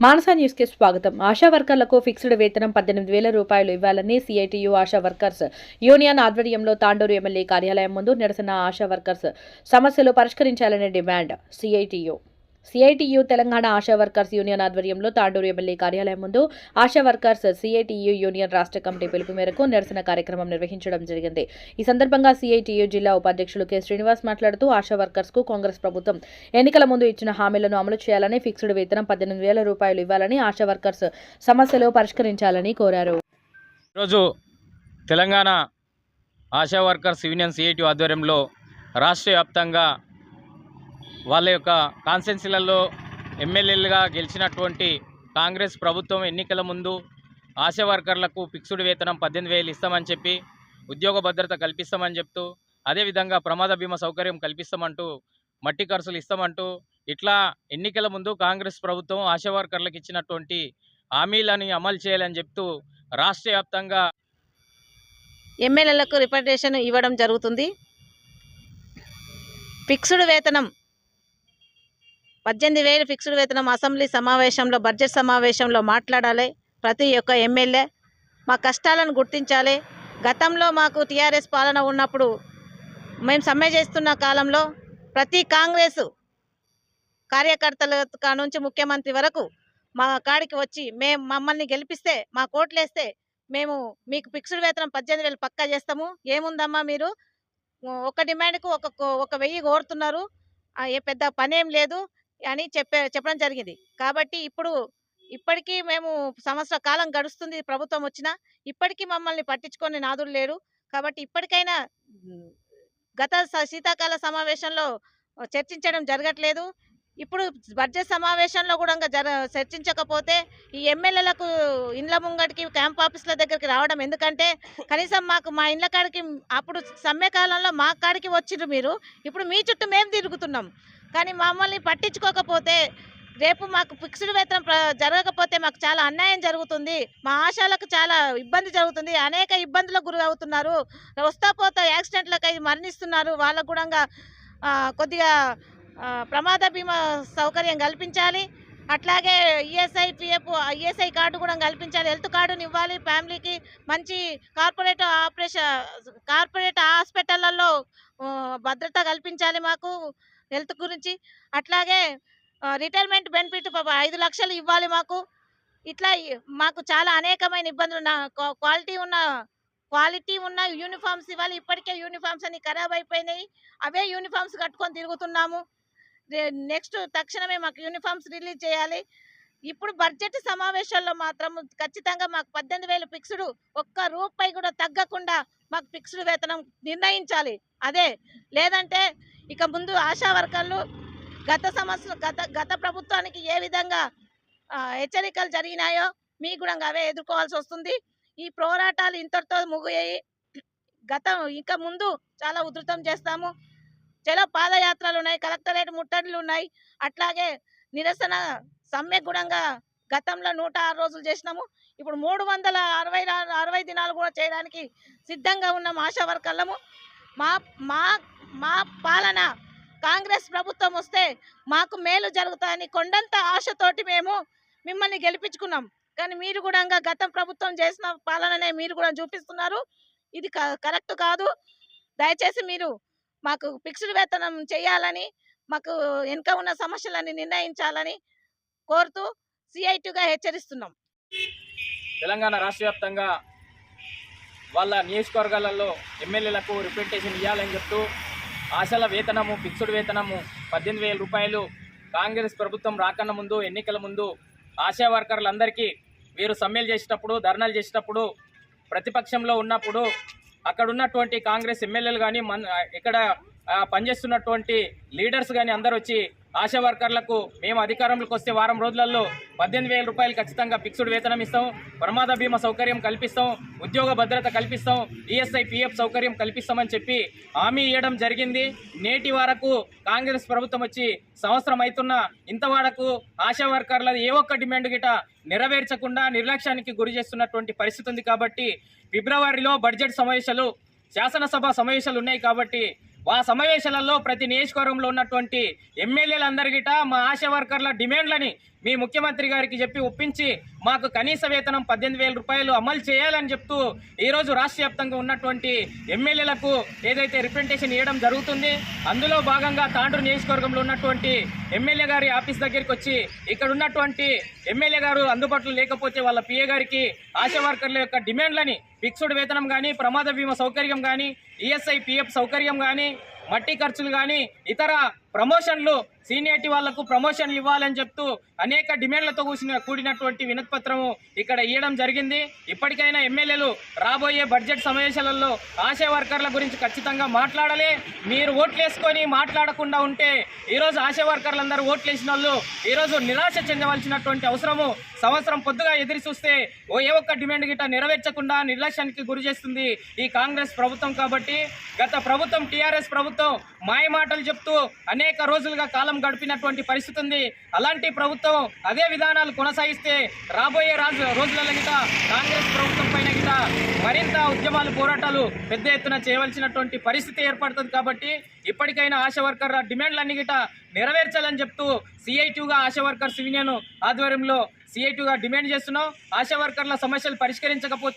మానస న్యూస్కి స్వాగతం. ఆశా వర్కర్లకు ఫిక్స్డ్ వేతనం పద్దెనిమిది వేల రూపాయలు ఇవ్వాలని సిఐటియు ఆశా వర్కర్స్. యూనియన్ ఆధ్వర్యంలో తాండూరు ఎమ్మెల్యే కార్యాలయం ముందు నిరసన ఆశా వర్కర్స్. సమస్యలు పరిష్కరించాలనే demand CITU. CITU Telangana ASHA workers union ఆధ్వర్యంలో తాండూరు ఎమ్మెల్యే కార్యాలయం ముందు ఆశా వర్కర్స్ సిఐటియు యూనియన్ రాష్ట్ర కమిటీ పిలుపు మేరకు నిరసన కార్యక్రమం నిర్వహించడం జరిగింది. ఈ సందర్భంగా సిఐటియు జిల్లా ఉపాధ్యక్షులు కె. శ్రీనివాస్ మాట్లాడుతూ ఆశా వర్కర్స్కు కాంగ్రెస్ ప్రభుత్వం ఎన్నికల ముందు ఇచ్చిన హామీలను అమలు చేయాలని ఫిక్స్డ్ వేతనం పద్దెనిమిది వేల రూపాయలు ఇవ్వాలని ఆశా వర్కర్స్ సమస్యలు పరిష్కరించాలని కోరారు. ఈరోజు Telangana ASHA workers union CITU ఆధ్వర్యంలో రాష్ట్ర వ్యాప్తంగా వాళ్ళ యొక్క కాన్స్టెన్సీలలో ఎమ్మెల్యేలుగా గెలిచినటువంటి కాంగ్రెస్ ప్రభుత్వం ఎన్నికల ముందు ఆశా వర్కర్లకు ఫిక్స్డ్ వేతనం పద్దెనిమిది వేలు ఇస్తామని చెప్పి ఉద్యోగ భద్రత కల్పిస్తామని చెప్తూ అదేవిధంగా ప్రమాద బీమా సౌకర్యం కల్పిస్తామంటూ మట్టి ఖర్చులు ఇస్తామంటూ ఇట్లా ఎన్నికల ముందు కాంగ్రెస్ ప్రభుత్వం ఆశా వర్కర్లకు ఇచ్చినటువంటి హామీలని అమలు చేయాలని చెప్తూ రాష్ట్ర వ్యాప్తంగా ఎమ్మెల్యేలకు రిప్రజెంటేషన్ ఇవ్వడం జరుగుతుంది. ఫిక్స్డ్ వేతనం పద్దెనిమిది వేలు ఫిక్స్డ్ వేతనం అసెంబ్లీ సమావేశంలో బడ్జెట్ సమావేశంలో మాట్లాడాలి. ప్రతి ఒక్క ఎమ్మెల్యే మా కష్టాలను గుర్తించాలి. గతంలో మాకు టీఆర్ఎస్ పాలన ఉన్నప్పుడు మేము సమ్మె చేస్తున్న కాలంలో ప్రతి కాంగ్రెస్ కార్యకర్తల నుంచి ముఖ్యమంత్రి వరకు మా కాడికి వచ్చి మేము మమ్మల్ని గెలిపిస్తే మా కోట్లేస్తే మేము మీకు ఫిక్స్డ్ వేతనం పద్దెనిమిది వేలు పక్కా చేస్తాము. ఏముందమ్మా మీరు? ఒక డిమాండ్కు ఒక ఒక వెయ్యి కోరుతున్నారు. ఏ పెద్ద పనేం లేదు. అని చెప్పే చెప్పడం జరిగింది. కాబట్టి ఇప్పుడు ఇప్పటికీ మేము సంవత్సర కాలం గడుస్తుంది ప్రభుత్వం వచ్చినా ఇప్పటికీ మమ్మల్ని పట్టించుకొని నాదులు లేరు కాబట్టి ఇప్పటికైనా గత శీతాకాల సమావేశంలో చర్చించడం జరగట్లేదు. ఇప్పుడు బడ్జెట్ సమావేశంలో కూడా జర చర్చించకపోతే ఈ ఎమ్మెల్యేలకు ఇండ్ల ముంగటికి క్యాంప్ ఆఫీసుల దగ్గరికి రావడం. ఎందుకంటే కనీసం మాకు మా ఇండ్ల కాడికి అప్పుడు సమ్మెకాలంలో మా కాడికి వచ్చిండ్రు మీరు. ఇప్పుడు మీ చుట్టూ మేము తిరుగుతున్నాం. కానీ మమ్మల్ని పట్టించుకోకపోతే రేపు మాకు ఫిక్స్డ్ వేతనం జరగకపోతే మాకు చాలా అన్యాయం జరుగుతుంది. మా ఆశాలకు చాలా ఇబ్బంది జరుగుతుంది. అనేక ఇబ్బందులకు గురి అవుతున్నారు. వస్తా పోతా యాక్సిడెంట్లకు మరణిస్తున్నారు. వాళ్ళకు కూడా కొద్దిగా ప్రమాద బీమా సౌకర్యం కల్పించాలి. అట్లాగే ఈఎస్ఐ పిఎఫ్ ఈఎస్ఐ కార్డు కూడా కల్పించాలి. హెల్త్ కార్డుని ఇవ్వాలి ఫ్యామిలీకి. మంచి కార్పొరేట్ ఆపరేషన్ కార్పొరేట్ హాస్పిటళ్ళలో భద్రత కల్పించాలి మాకు హెల్త్ గురించి. అట్లాగే రిటైర్మెంట్ బెనిఫిట్ ఐదు లక్షలు ఇవ్వాలి మాకు. ఇట్లా మాకు చాలా అనేకమైన ఇబ్బందులు ఉన్న క్వాలిటీ ఉన్న క్వాలిటీ ఉన్న యూనిఫామ్స్ ఇవ్వాలి. ఇప్పటికే యూనిఫామ్స్ అన్ని ఖరాబ్ అయిపోయినాయి. అవే యూనిఫామ్స్ కట్టుకొని తిరుగుతున్నాము. నెక్స్ట్ తక్షణమే మాకు యూనిఫామ్స్ రిలీజ్ చేయాలి. ఇప్పుడు బడ్జెట్ సమావేశాల్లో మాత్రం ఖచ్చితంగా మాకు పద్దెనిమిది వేలు ఫిక్స్డ్ ఒక్క రూపాయి కూడా తగ్గకుండా మాకు ఫిక్స్డ్ వేతనం నిర్ణయించాలి. అదే లేదంటే ఇక ముందు ఆశా వర్కర్లు గత సంవత్సరం గత గత ప్రభుత్వానికి ఏ విధంగా హెచ్చరికలు జరిగినాయో మీ కూడా అవే ఎదుర్కోవాల్సి వస్తుంది. ఈ పోరాటాలు ఇంతటితో ముగియాయి. గతం ఇంకా ముందు చాలా ఉధృతం చేస్తాము. చలో పాదయాత్రలు ఉన్నాయి కలెక్టరేట్ ముట్టడిలు ఉన్నాయి అట్లాగే నిరసన సమ్మె గుణంగా గతంలో నూట ఆరు రోజులు చేసినాము. ఇప్పుడు మూడు వందల అరవై అరవై దినాలు కూడా చేయడానికి సిద్ధంగా ఉన్నాం ఆశా వర్కర్లము. మా మా మా పాలన కాంగ్రెస్ ప్రభుత్వం వస్తే మాకు మేలు జరుగుతాయని కొండంత ఆశతోటి మేము మిమ్మల్ని గెలిపించుకున్నాం. కానీ మీరు కూడా గతం ప్రభుత్వం చేసిన పాలననే మీరు కూడా చూపిస్తున్నారు. ఇది క- కరెక్ట్ కాదు. దయచేసి మీరు మాకు ఫిక్స్డ్ వేతనం చేయాలని మాకు వెనుక ఉన్న సమస్యలని నిర్ణయించాలని కోరుతూ సిఐటిగా హెచ్చరిస్తున్నాం. తెలంగాణ రాష్ట్ర వ్యాప్తంగా వాళ్ళ నియోజకవర్గాలలో ఎమ్మెల్యేలకు రిప్రజెంటేషన్ ఇవ్వాలని చెప్తూ ఆశల వేతనము ఫిక్స్డ్ వేతనము పద్దెనిమిది వేల రూపాయలు కాంగ్రెస్ ప్రభుత్వం రాకన్న ముందు ఎన్నికల ముందు ఆశా వర్కర్లందరికీ వీరు సమ్మెలు చేసేటప్పుడు ధర్నాలు చేసేటప్పుడు ప్రతిపక్షంలో ఉన్నప్పుడు అక్కడ ఉన్నటువంటి కాంగ్రెస్ ఎమ్మెల్యేలు కానీ మన ఇక్కడ పనిచేస్తున్నటువంటి లీడర్స్ కానీ అందరూ వచ్చి ఆశా వర్కర్లకు మేము అధికారంలోకి వస్తే వారం రోజులలో పద్దెనిమిది వేల రూపాయలు ఖచ్చితంగా ఫిక్స్డ్ వేతనం ఇస్తాం. ప్రమాద బీమా సౌకర్యం కల్పిస్తాం. ఉద్యోగ భద్రత కల్పిస్తాం. ఈఎస్ఐ పిఎఫ్ సౌకర్యం కల్పిస్తామని చెప్పి హామీ ఇవ్వడం జరిగింది. నేటి వరకు కాంగ్రెస్ ప్రభుత్వం వచ్చి సంవత్సరం అవుతున్న ఇంతవరకు ఆశా వర్కర్ల ఏ ఒక్క డిమాండ్ గిట నెరవేర్చకుండా నిర్లక్ష్యానికి గురి చేస్తున్నటువంటి పరిస్థితి ఉంది కాబట్టి ఫిబ్రవరిలో బడ్జెట్ సమావేశాలు శాసనసభ సమావేశాలు ఉన్నాయి కాబట్టి ఆ సమావేశాలలో ప్రతి నియోజకవర్గంలో ఉన్నటువంటి ఎమ్మెల్యేలందరిగిట మా ఆశా వర్కర్ల డిమాండ్లని మీ ముఖ్యమంత్రి గారికి చెప్పి ఒప్పించి మాకు కనీస వేతనం పద్దెనిమిది వేల రూపాయలు అమలు చేయాలని చెప్తూ ఈరోజు రాష్ట్ర వ్యాప్తంగా ఉన్నటువంటి ఎమ్మెల్యేలకు ఏదైతే రిప్రజెంటేషన్ ఇవ్వడం జరుగుతుంది అందులో భాగంగా తాండ్రు నియోజకవర్గంలో ఉన్నటువంటి ఎమ్మెల్యే గారి ఆఫీస్ దగ్గరికి వచ్చి ఇక్కడ ఉన్నటువంటి ఎమ్మెల్యే గారు అందుబాటులో లేకపోతే వాళ్ళ పిఏ గారికి ఆశా వర్కర్ల యొక్క డిమాండ్లని ఫిక్స్డ్ వేతనం కానీ ప్రమాద బీమా సౌకర్యం కానీ ఈఎస్ఐ పిఎఫ్ సౌకర్యం కానీ మట్టి ఖర్చులు కానీ ఇతర ప్రమోషన్లు సీనియర్టీ వాళ్ళకు ప్రమోషన్లు ఇవ్వాలని చెప్తూ అనేక డిమాండ్లతో కూసిన కూడినటువంటి వినతిపత్రము ఇక్కడ ఇవ్వడం జరిగింది. ఇప్పటికైనా ఎమ్మెల్యేలు రాబోయే బడ్జెట్ సమావేశాలలో ఆశా వర్కర్ల గురించి ఖచ్చితంగా మాట్లాడాలి. మీరు ఓట్లు వేసుకొని మాట్లాడకుండా ఉంటే ఈరోజు ఆశా వర్కర్లందరూ ఓట్లు వేసిన వాళ్ళు ఈరోజు నిరాశ చెందవలసినటువంటి అవసరము సంవత్సరం పొద్దుగా ఎదురు చూస్తే ఓ ఏ ఒక్క డిమాండ్ గిట్ట నెరవేర్చకుండా నిర్లక్ష్యానికి గురి చేస్తుంది ఈ కాంగ్రెస్ ప్రభుత్వం కాబట్టి. గత ప్రభుత్వం టీఆర్ఎస్ ప్రభుత్వం మాయ మాటలు చెప్తూ అనేక రోజులుగా కాలం గడిపినటువంటి పరిస్థితి ఉంది. అలాంటి ప్రభుత్వం అదే విధానాలు కొనసాగిస్తే రాబోయే రాజు రోజులలో గిట కాంగ్రెస్ ప్రభుత్వం పైన గిట మరింత ఉద్యమాలు పోరాటాలు పెద్ద ఎత్తున చేయవలసినటువంటి పరిస్థితి ఏర్పడుతుంది కాబట్టి ఇప్పటికైనా ఆశా వర్కర్ డిమాండ్లన్నీ గిట నెరవేర్చాలని చెప్తూ సిఐటిగా ఆశా వర్కర్స్ యూనియన్ ఆధ్వర్యంలో సిఐటిగా డిమాండ్ చేస్తున్నాం. ఆశా వర్కర్ల సమస్యలు పరిష్కరించకపోతే